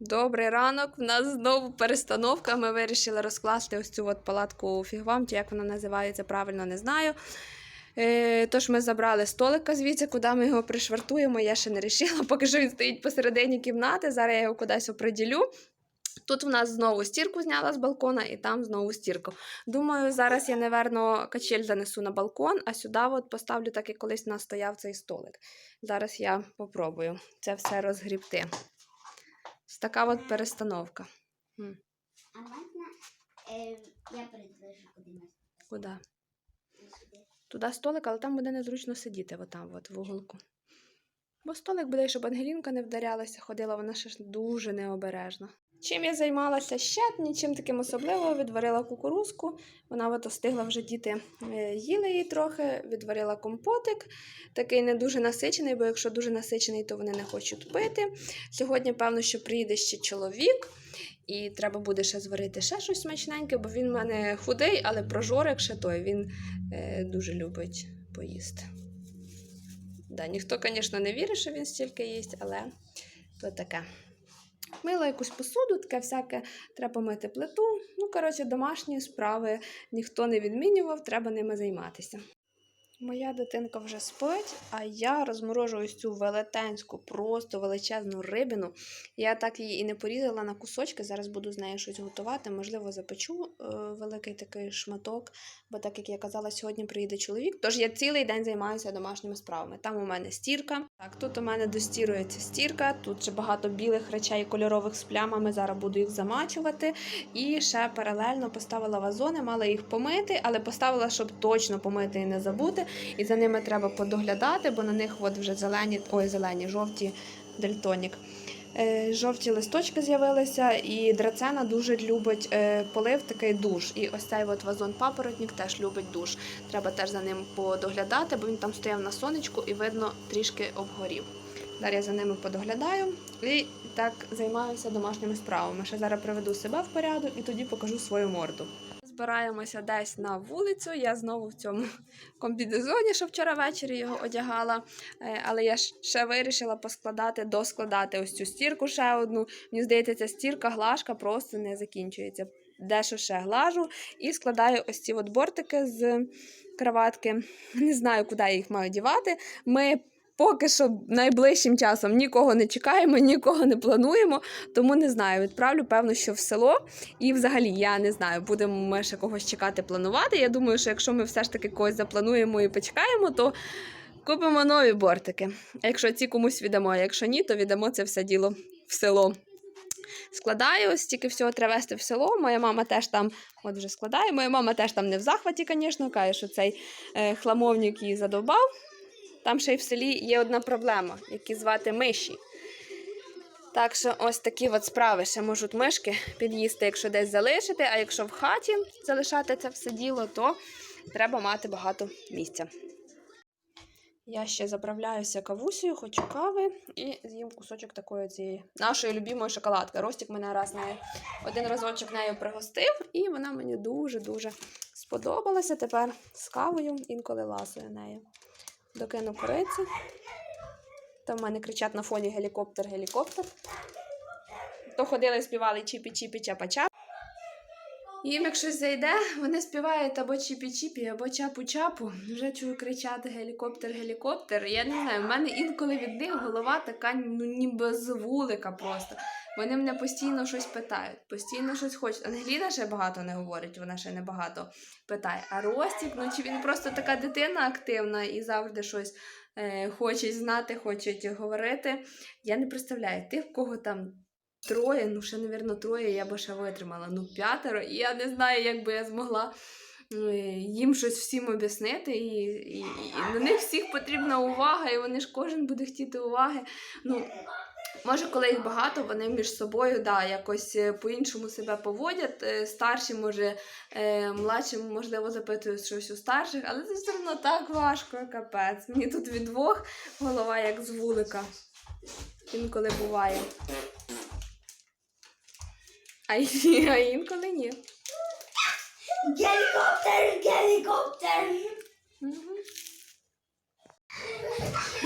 Добрий ранок. У нас знову перестановка. Ми вирішили розкласти ось цю от палатку фігвам, чи як вона називається, правильно не знаю. Е, тож ми забрали столика звідси, куди ми його пришвартуємо. Я ще не вирішила, поки що він стоїть посередині кімнати. Зараз я його кудись оприділю. Тут в нас знову стірку зняла з балкона, і там знову стірку. Думаю, зараз я, наверно, качель занесу на балкон, а сюди от поставлю, так як колись у нас стояв цей столик. Зараз я попробую це все розгрібти. Ось така от перестановка. А можна е, я передвижу куди Куди? Туди столик, але там буде незручно сидіти, отам, от в уголку. Бо столик буде, щоб Ангелінка не вдарялася, ходила вона ще ж дуже необережно. Чим я займалася ще нічим таким особливим, відварила кукурузку. Вона от встигла вже діти е, їли її трохи, відварила компотик. Такий не дуже насичений, бо якщо дуже насичений, то вони не хочуть пити. Сьогодні, певно, що приїде ще чоловік, і треба буде ще зварити ще щось смачненьке, бо він в мене худий, але прожорик ще той. Він е, дуже любить поїсти. Да, ніхто, звісно, не вірить, що він стільки їсть, але то таке. Мила якусь посуду, таке всяке, треба мити плиту. Ну, коротше, домашні справи ніхто не відмінював, треба ними займатися. Моя дитинка вже спить, а я розморожую ось цю велетенську, просто величезну рибину. Я так її і не порізала на кусочки. Зараз буду з нею щось готувати. Можливо, запечу е, великий такий шматок, бо так як я казала, сьогодні приїде чоловік. Тож я цілий день займаюся домашніми справами. Там у мене стірка. Так, тут у мене достірюється стірка, тут ще багато білих речей кольорових з плямами. Зараз буду їх замачувати. І ще паралельно поставила вазони, мала їх помити, але поставила, щоб точно помити і не забути. І за ними треба подоглядати, бо на них от вже зелені, ой, зелені, жовті дельтонік. Е, Жовті листочки з'явилися, і драцена дуже любить е, полив такий душ. І ось цей от вазон папоротник теж любить душ. Треба теж за ним подоглядати, бо він там стояв на сонечку і видно трішки обгорів. Зараз я за ними подоглядаю і так займаюся домашніми справами. Ще зараз приведу себе в порядок і тоді покажу свою морду. Збираємося десь на вулицю. Я знову в цьому комбінезоні, що вчора ввечері його одягала. Е, Але я ще вирішила поскладати, доскладати ось цю стірку ще одну. Мені здається, ця стірка, глажка просто не закінчується. Дещо ще глажу і складаю ось ці от бортики з кроватки. Не знаю, куди їх маю дівати. Ми поки що найближчим часом нікого не чекаємо, нікого не плануємо, тому не знаю. Відправлю, певно, що в село. І взагалі я не знаю, будемо ми ще когось чекати, планувати. Я думаю, що якщо ми все ж таки когось заплануємо і почекаємо, то купимо нові бортики. А якщо ці комусь віддамо, а якщо ні, то віддамо це все діло в село. Складаю, стільки всього треба вести в село. Моя мама теж там, от вже складає. Моя мама теж там не в захваті, звісно, каже, що цей е, хламовник її задовбав. Там ще й в селі є одна проблема, які звати миші. Так що ось такі от справи ще можуть мишки під'їсти, якщо десь залишити, а якщо в хаті залишати це все діло, то треба мати багато місця. Я ще заправляюся кавусею, хочу кави і з'їм кусочок такої цієї нашої любимої шоколадки. Ростик мене раз нею один разочок нею пригостив, і вона мені дуже-дуже сподобалася. Тепер з кавою інколи ласую нею. Докину кориці. Там в мене кричать на фоні гелікоптер, гелікоптер. То ходили, співали чіпі-чіпі, чапа-чап. Їм як щось зайде, вони співають або чіпі-чіпі, або чапу-чапу. Вже чую кричати гелікоптер, гелікоптер. Я не знаю, в мене інколи від них голова така, ну ніби з вулика просто. Вони мене постійно щось питають, постійно щось хочуть. Ангеліна ще багато не говорить, вона ще не багато питає. А Ростік, ну чи він просто така дитина активна і завжди щось е, хоче знати, хочуть говорити. Я не представляю, тих, в кого там троє, ну ще, мабуть, троє, я би ще витримала. Ну, п'ятеро, і я не знаю, як би я змогла е, їм щось всім об'яснити. І, і, і на них всіх потрібна увага, і вони ж кожен буде хотіти уваги. Ну, Може, коли їх багато, вони між собою да, якось е, по-іншому себе поводять. Е, Старші, може, е, младші, можливо, запитують щось у старших, але це все одно так важко, капець. Мені тут від двох голова як з вулика. Інколи буває. А, а інколи ні. Гелікоптер, гелікоптер. Мгм.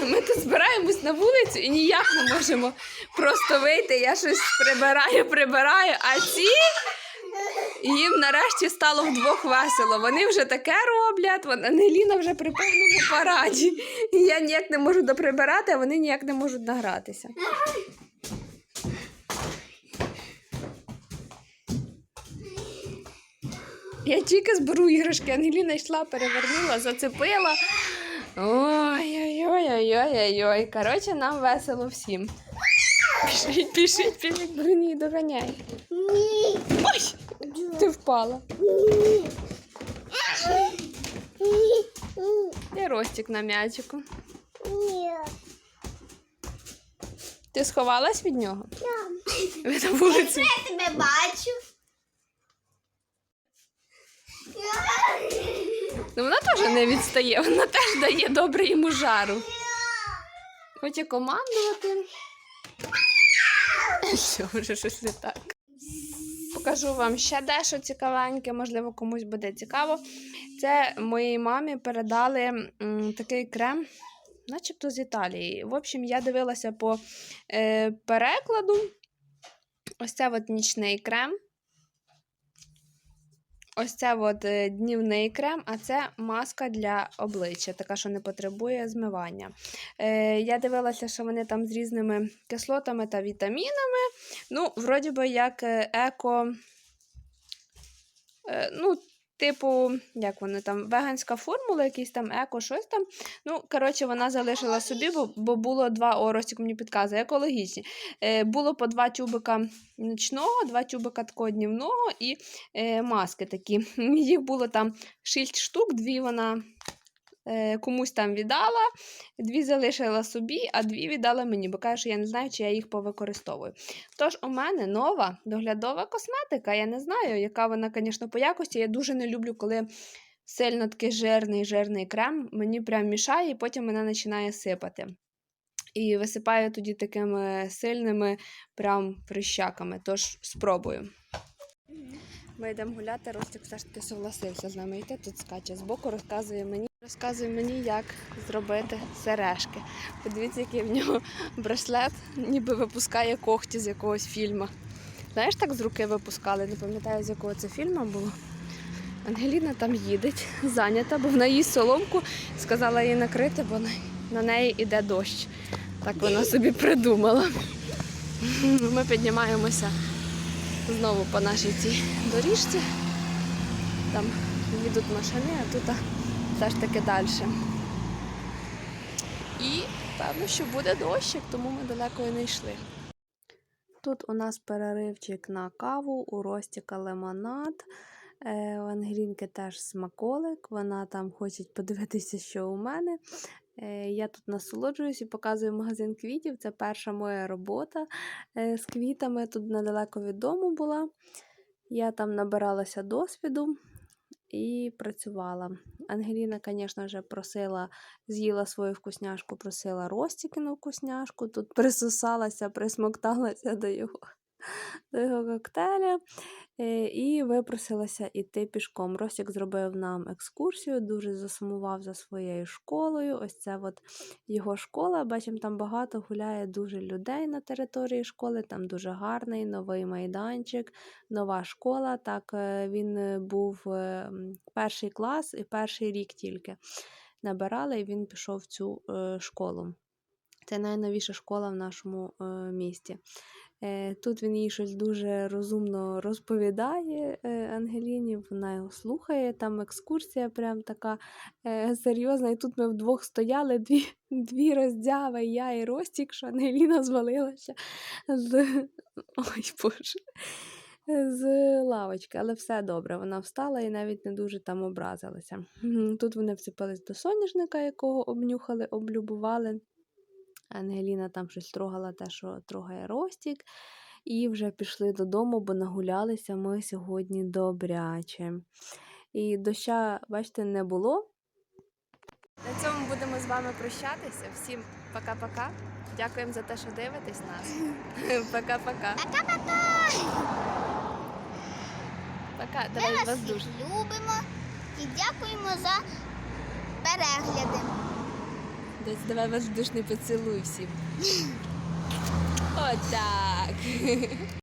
Ми тут збираємось на вулицю і ніяк не можемо просто вийти. Я щось прибираю, прибираю, а ці їм нарешті стало вдвох весело. Вони вже таке роблять. вон- Ангеліна вже при повному параді. І я ніяк не можу доприбирати, а вони ніяк не можуть награтися. Я тільки зберу іграшки, Ангеліна йшла, перевернула, зацепила. Ой-ой-ой-ой-ой-ой. Коротше, нам весело всім. Пішіть, пішіть, пішіть, Бруні, доганяй. Ні. Ой! Ти впала. І Ростик на м'ячику. Ні. Ти сховалась від нього? Ви на вулиці. Я тебе бачу. Ну вона теж не відстає, вона теж дає добре йому жару. Хоче командувати. Все, вже щось не так. Покажу вам ще дещо цікавеньке, можливо, комусь буде цікаво. Це моїй мамі передали м, такий крем, начебто з Італії. В общем, я дивилася по е, перекладу. Ось це от нічний крем. Ось це от е, днівний крем, а це маска для обличчя, така, що не потребує змивання. Е, я дивилася, що вони там з різними кислотами та вітамінами. Ну, вроді би, як е, еко. Е, ну, типу, як вони там, веганська формула, якийсь там еко, щось там. Ну, коротше, вона залишила собі, бо, бо було два о, мені підказує, екологічні. Е, було по два тюбика нічного, два тюбика такого днівного і е, маски такі. Їх було там 6 штук, дві вона комусь там віддала, дві залишила собі, а дві віддала мені, бо каже, що я не знаю, чи я їх повикористовую. Тож у мене нова доглядова косметика. Я не знаю, яка вона, звісно, по якості. Я дуже не люблю, коли сильно такий жирний жирний крем. Мені прям мішає, і потім мене починає сипати. І висипаю тоді такими сильними прям прищаками. Тож спробую. Ми йдемо гуляти, Ростик все ж таки согласився з нами йти. Тут скаче збоку, розказує мені, розказує мені, як зробити сережки. Подивіться, який в нього браслет, ніби випускає когті з якогось фільму. Знаєш, так з руки випускали, не пам'ятаю, з якого це фільму було. Ангеліна там їде, зайнята, бо вона їсть соломку, сказала їй накрити, бо на- неї йде дощ. Так вона собі придумала. Ми піднімаємося знову по нашій цій доріжці. Там їдуть машини, а тут все ж таки далі. І певно, що буде дощик, тому ми далеко і не йшли. Тут у нас переривчик на каву, у Ростіка лимонад. Е, у Ангелінки теж смаколик. Вона там хоче подивитися, що у мене. Е, я тут насолоджуюсь і показую магазин квітів. Це перша моя робота е, з квітами. Тут недалеко від дому була. Я там набиралася досвіду і працювала. Ангеліна, звісно вже просила, з'їла свою вкусняшку, просила Ростікину вкусняшку. Тут присосалася, присмокталася до його, до його коктейля. Е, І випросилася іти пішком. Ростік зробив нам екскурсію, дуже засумував за своєю школою. Ось це от його школа. Бачимо, там багато гуляє дуже людей на території школи. Там дуже гарний новий майданчик, нова школа. Так, е, він е, був перший клас і перший рік тільки набирали, і він пішов в цю школу. Це найновіша школа в нашому місті. Е, Тут він їй щось дуже розумно розповідає е, Ангеліні, вона його слухає. Там екскурсія прям така е, серйозна. І тут ми вдвох стояли, дві, дві роздяви, я і Ростік, що Ангеліна звалилася з ой Боже. З лавочки, але все добре. Вона встала і навіть не дуже там образилася. Тут вони вцепились до соняшника, якого обнюхали, облюбували. Ангеліна там щось трогала те, що трогає Ростік. І вже пішли додому, бо нагулялися ми сьогодні добряче. І доща, бачите, не було. На цьому будемо з вами прощатися. Всім пока-пока. Дякуємо за те, що дивитесь нас. Пока-пока. Пока-пока. Пока. Давай вас вас дуже. любимо і дякуємо за перегляди. Десь давай воздушний поцілуй всім. Отак.